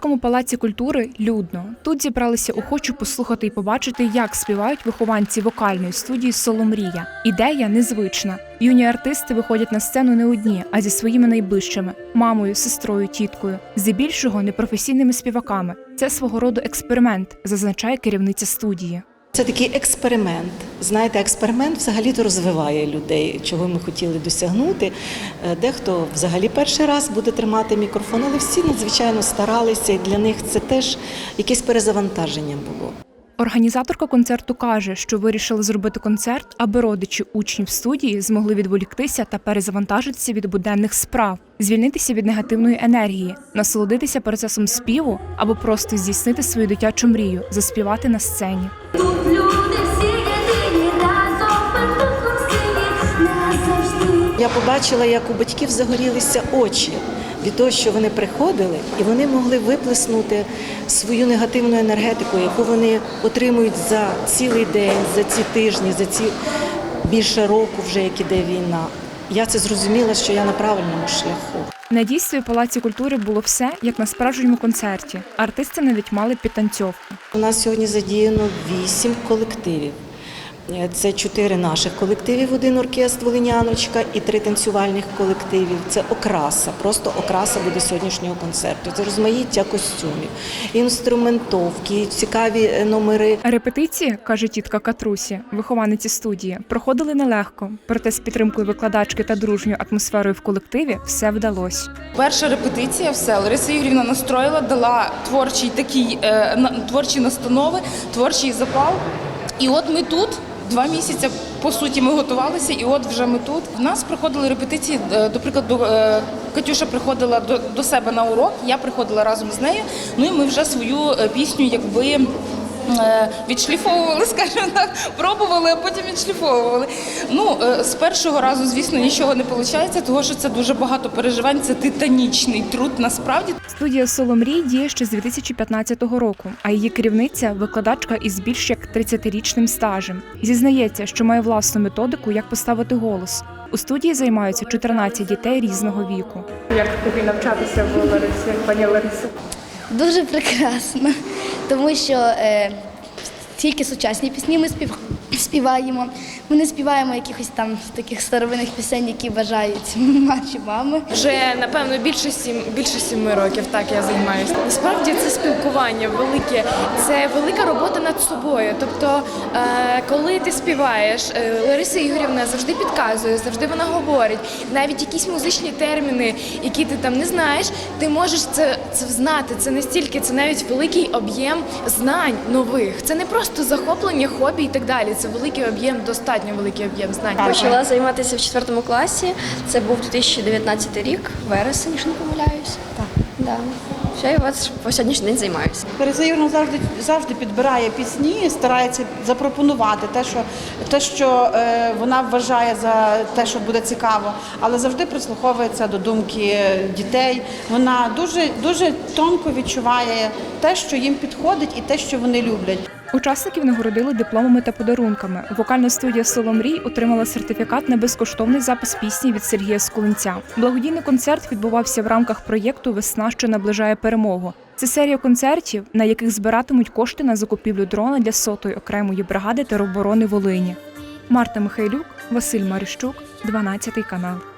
Міському палаці культури людно. Тут зібралися охочі послухати і побачити, як співають вихованці вокальної студії Соломрія. Ідея незвична. Юні артисти виходять на сцену не одні, а зі своїми найближчими мамою, сестрою, тіткою, здебільшого непрофесійними співаками. Це свого роду експеримент, зазначає керівниця студії. Це такий експеримент. Знаєте, експеримент взагалі-то розвиває людей, чого ми хотіли досягнути. Е, Дехто взагалі перший раз буде тримати мікрофон, але всі надзвичайно старалися, і для них це теж якесь перезавантаження було. Організаторка концерту каже, що вирішили зробити концерт, аби родичі учнів студії змогли відволіктися та перезавантажитися від буденних справ, звільнитися від негативної енергії, насолодитися процесом співу або просто здійснити свою дитячу мрію, заспівати на сцені. Я побачила, як у батьків загорілися очі від того, що вони приходили, і вони могли виплеснути свою негативну енергетику, яку вони отримують за цілий день, за ці тижні, за ці більше року, вже як іде війна. Я це зрозуміла, що я на правильному шляху. На дійстві в палаці культури було все як на справжньому концерті. Артисти навіть мали підтанцьовку. У нас сьогодні задіяно вісім колективів. Е, Це чотири наших колективів, один оркестр Волиняночка і три танцювальних колективів. Це окраса, просто окраса буде сьогоднішнього концерту. Це розмаїття костюмів, інструментовки, цікаві е, номери. Репетиції, каже тітка Катрусі, вихованиці студії, проходили нелегко, проте з підтримкою викладачки та дружньою атмосферою в колективі все вдалося. Перша репетиція, все Лариса Ігорівна настроїла, дала творчий такий е, на- творчі настанови, творчий запал. І от ми тут. Два місяці по суті ми готувалися, і от вже ми тут. У нас проходили репетиції. е, До прикладу, е, Катюша приходила до, до себе на урок, я приходила разом з нею. Ну і ми вже свою е, пісню, якби. Е, Відшліфовували, скажімо так, пробували, а потім відшліфовували. Ну, е, з першого разу, звісно, нічого не виходить, тому що це дуже багато переживань, це титанічний труд насправді. Студія Соломрій діє ще з 2015 року, а її керівниця викладачка із більш як 30-річним стажем. Зізнається, що має власну методику, як поставити голос. У студії займаються 14 дітей різного віку. Як тобі навчатися в Ларисі, пані Ларисі? Дуже прекрасно, тому що е, тільки сучасні пісні ми спів, співаємо. Ми не співаємо якихось там таких старовинних пісень, які бажають наші мами. Вже напевно більше сім більше сіми років так я займаюся. Насправді це спілкування велике, це велика робота над собою. Тобто, е, коли ти співаєш, е, Лариса Ігорівна завжди підказує, завжди вона говорить. Навіть якісь музичні терміни, які ти там не знаєш, ти можеш це, це знати. Це настільки, це навіть великий об'єм знань нових. Це не просто захоплення, хобі і так далі. Це великий об'єм, достатньо великий об'єм знань. Почала займатися в четвертому класі. Це був 2019 рік, вересень, якщо не помиляюсь. Так. Да. Все, і от по сьогоднішній день займаюся. Юрівна завжди завжди підбирає пісні, старається запропонувати те, що те, що е, вона вважає за те, що буде цікаво, але завжди прислуховується до думки дітей. Вона дуже дуже тонко відчуває те, що їм підходить, і те, що вони люблять. Учасників нагородили дипломами та подарунками. Вокальна студія Соломрій отримала сертифікат на безкоштовний запис пісні від Сергія Скулинця. Благодійний концерт відбувався в рамках проєкту Весна, що наближає перемогу. Це серія концертів, на яких збиратимуть кошти на закупівлю дрона для сотої окремої бригади тероборони Волині. Марта Михайлюк, Василь Марищук, 12 канал.